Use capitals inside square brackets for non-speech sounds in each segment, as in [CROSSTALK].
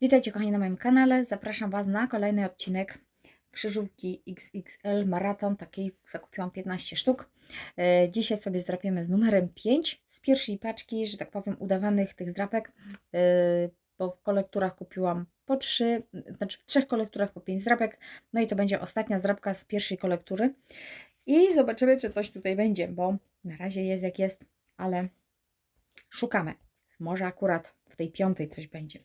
Witajcie kochani na moim kanale. Zapraszam Was na kolejny odcinek krzyżówki XXL Maraton. Takiej zakupiłam 15 sztuk. E, Dzisiaj sobie zdrapiemy z numerem 5 z pierwszej paczki, że tak powiem, udawanych tych zdrapek, e, bo w kolekturach kupiłam po 3, znaczy w trzech kolekturach po 5 zdrapek. No i to będzie ostatnia zdrapka z pierwszej kolektury. I zobaczymy, czy coś tutaj będzie, bo na razie jest jak jest, ale szukamy. Może akurat w tej piątej coś będzie.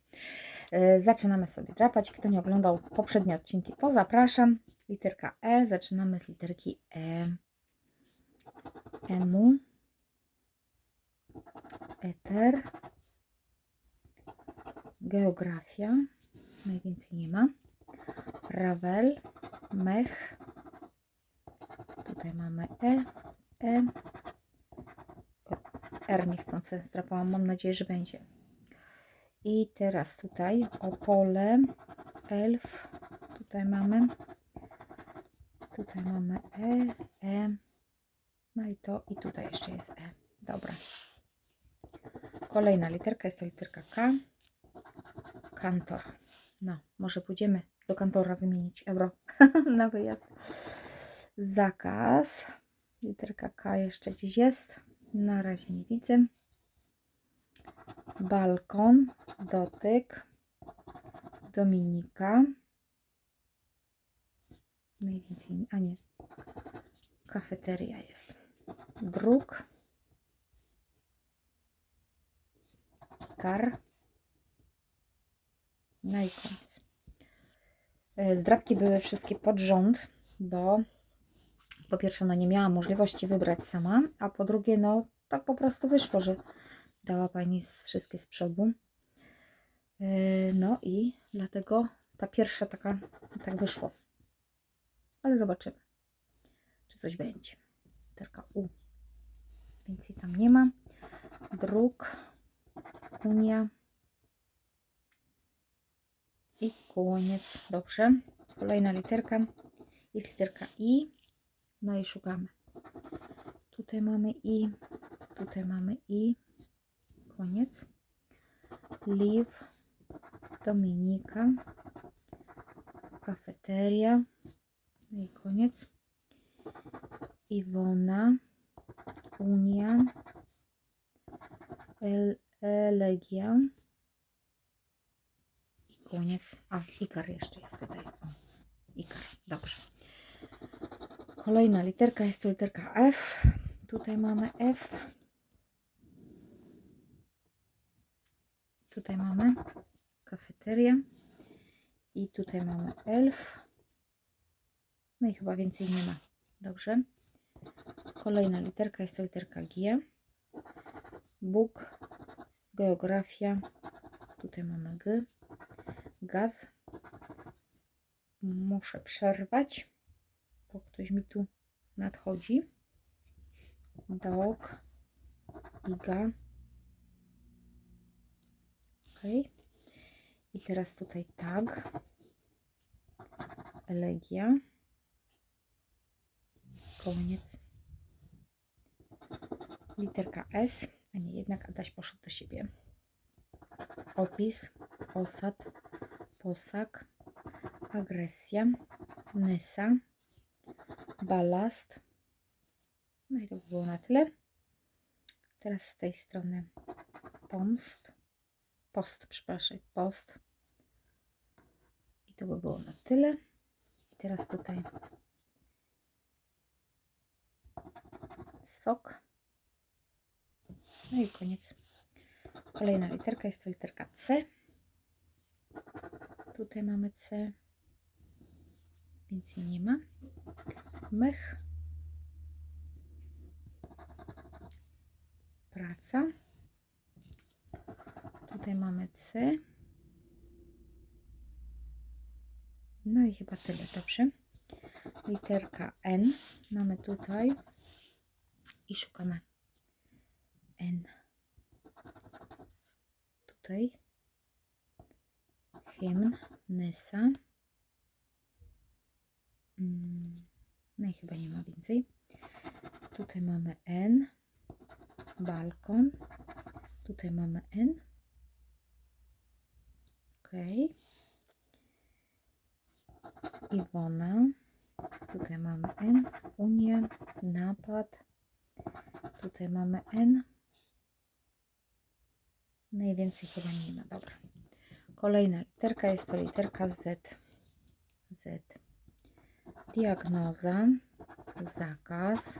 E, Zaczynamy sobie drapać. Kto nie oglądał poprzednie odcinki, to zapraszam. Literka E. Zaczynamy z literki E. Emu. Eter. Geografia. Najwięcej nie ma. Ravel. Mech. Tutaj mamy E. E. R niechcący zdrapałam. Mam nadzieję, że będzie. I teraz tutaj Opole, Elf, tutaj mamy, tutaj mamy E, E, no i to, i tutaj jeszcze jest E. Dobra. Kolejna literka jest to literka K. Kantor. No, może pójdziemy do kantora wymienić euro [LAUGHS] na wyjazd. Zakaz. Literka K jeszcze gdzieś jest. Na razie nie widzę balkon, dotyk, Dominika. Najwięcej, a nie, kafeteria jest. Druk, kar. No i koniec. E, Zdrabki były wszystkie pod rząd, bo po pierwsze, no nie miałam możliwości wybrać sama, a po drugie, no tak po prostu wyszło, że dała Pani wszystkie z przodu. Yy, No i dlatego ta pierwsza taka tak wyszło. Ale zobaczymy, czy coś będzie. Literka U. Więcej tam nie ma. Druk, Unia i koniec. Dobrze. Kolejna literka jest literka I. No i szukamy. Tutaj mamy I, tutaj mamy I koniec. Liv, Dominika, kafeteria. No i koniec. Iwona, Unia, El, Elegia. I koniec. A, Ikar jeszcze jest tutaj. O, Ikar, dobrze. Kolejna literka jest to literka F. Tutaj mamy F. Tutaj mamy kafeterię i tutaj mamy elf. No i chyba więcej nie ma. Dobrze. Kolejna literka jest to literka G. Bóg, geografia. Tutaj mamy G. Gaz. Muszę przerwać, bo ktoś mi tu nadchodzi. Dog. Iga. I teraz tutaj tag. Elegia. Koniec. Literka S. A nie, jednak Adaś poszedł do siebie. Opis. Osad. Posag. Agresja. Nysa. Balast. No i to by było na tyle. Teraz z tej strony pomst post, przepraszam, post. I to by było na tyle. I teraz tutaj sok. No i koniec. Kolejna literka jest to literka C. Tutaj mamy C. Więcej nie ma. Mech. Praca. Tutaj mamy C. No i chyba tyle, dobrze. Literka N mamy tutaj i szukamy N. Tutaj hymn, Nysa. Mm, No i chyba nie ma więcej. Tutaj mamy N, balkon. Tutaj mamy N. Iwona. Tutaj mamy N. Unię. Napad. Tutaj mamy N. Najwięcej chyba nie ma. Dobra. Kolejna literka jest to literka Z. Z. Diagnoza. Zakaz.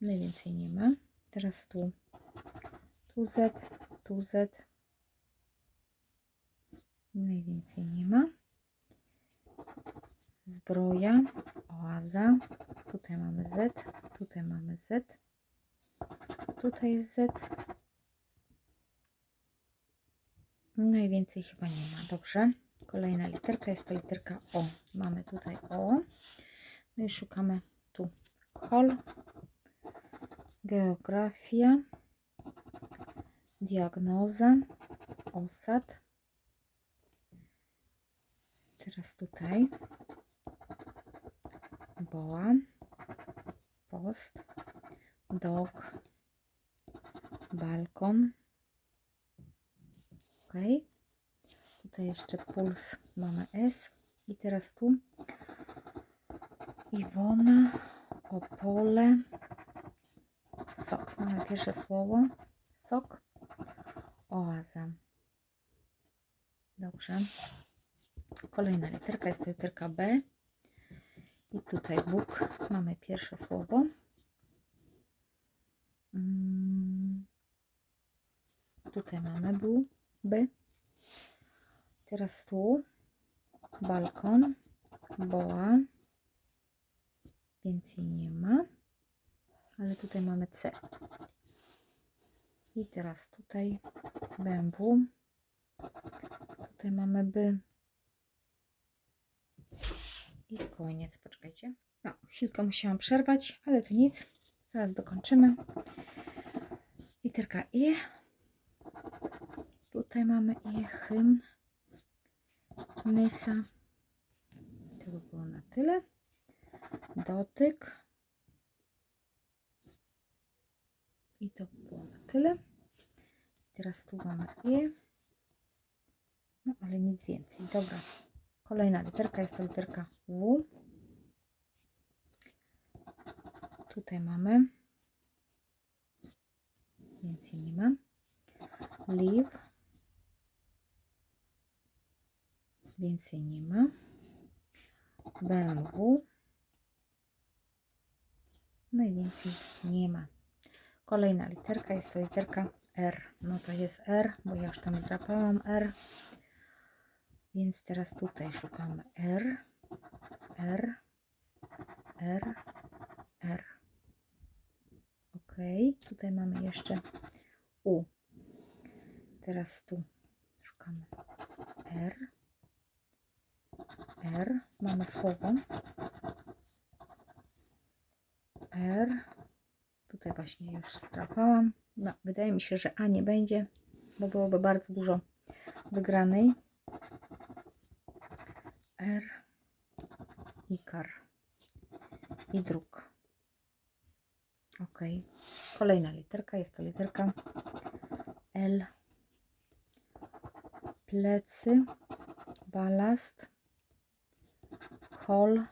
Najwięcej nie ma. Teraz tu. Tu Z. Tu Z. Najwięcej nie ma. Zbroja. Oaza. Tutaj mamy Z. Tutaj mamy Z. Tutaj jest Z. Najwięcej chyba nie ma. Dobrze. Kolejna literka jest to literka O. Mamy tutaj O. No i szukamy tu hol. Geografia. Diagnoza. Osad. Teraz tutaj. Boa. Post. Dog. Balkon. Ok. Tutaj jeszcze puls mamy S. I teraz tu Iwona, Opole, sok. Mamy pierwsze słowo. Sok. Dobrze. Kolejna literka jest to literka B. I tutaj Bóg. Mamy pierwsze słowo. Mm. Tutaj mamy bu, B. Teraz tu balkon, boa. Więcej nie ma. Ale tutaj mamy C. I teraz tutaj BMW. Tutaj mamy B. I koniec. Poczekajcie. No, chwilkę musiałam przerwać, ale to nic. Zaraz dokończymy. Literka I. Tutaj mamy I, hymn, Nysa. To by było na tyle. Dotyk. I to by było tyle. Teraz tu mamy I. No ale nic więcej. Dobra. Kolejna literka jest to literka W. Tutaj mamy. Więcej nie ma. Leave. Więcej nie ma. BMW. Najwięcej nie ma. Kolejna literka jest to literka R. No to jest R, bo ja już tam zdrapałam R. Więc teraz tutaj szukamy R, R, R, R. Ok, tutaj mamy jeszcze U. Teraz tu szukamy R, R. Mamy słowo R. Tutaj właśnie już strapałam. No, wydaje mi się, że A nie będzie, bo byłoby bardzo dużo wygranej. R i kar i druk. Ok. Kolejna literka jest to literka L. Plecy, balast, hol.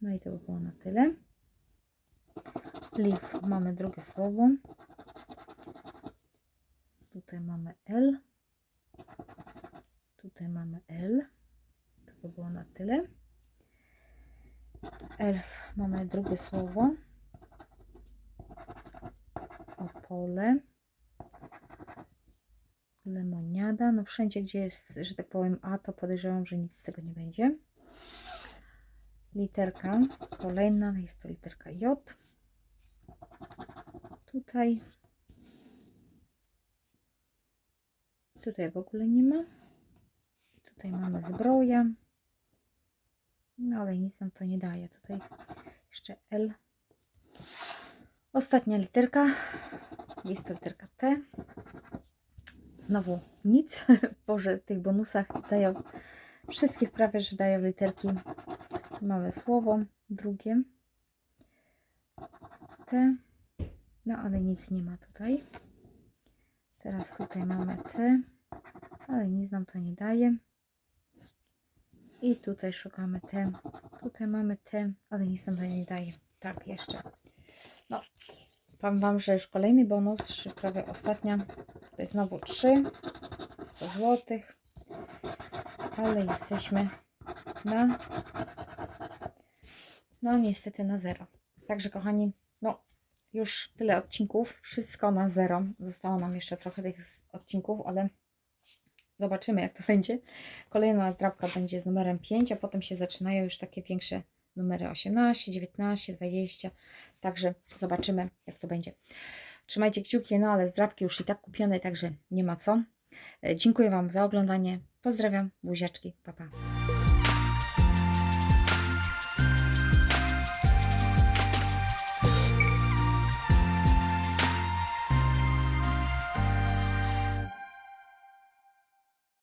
No i to by było na tyle. Leaf mamy drugie słowo. Tutaj mamy L. Tutaj mamy L. To by było na tyle. Elf mamy drugie słowo. Opole. Lemoniada. No wszędzie, gdzie jest, że tak powiem, A, to podejrzewam, że nic z tego nie będzie. Literka kolejna jest to literka J. Tutaj. Tutaj w ogóle nie ma. Tutaj mamy zbroja. No ale nic nam to nie daje. Tutaj jeszcze L. Ostatnia literka. Jest to literka T. Znowu nic. [LAUGHS] Boże, tych bonusach dają wszystkich prawie, że dają literki. Mamy słowo drugie. No ale nic nie ma tutaj. Teraz tutaj mamy te, ale nic nam to nie daje. I tutaj szukamy te. Tutaj mamy te, ale nic nam to nie daje. Tak, jeszcze. No, powiem Wam, że już kolejny bonus, już prawie ostatnia. To jest znowu 3, 100 zł. Ale jesteśmy na, no niestety na zero. Także kochani, no już tyle odcinków, wszystko na zero. Zostało nam jeszcze trochę tych odcinków, ale zobaczymy jak to [LAUGHS] będzie. Kolejna drapka będzie z numerem 5, a potem się zaczynają już takie większe numery 18, 19, 20. Także zobaczymy jak to będzie. Trzymajcie kciuki, no ale zdrabki już i tak kupione, także nie ma co. E, Dziękuję Wam za oglądanie. Pozdrawiam, buziaczki, pa pa.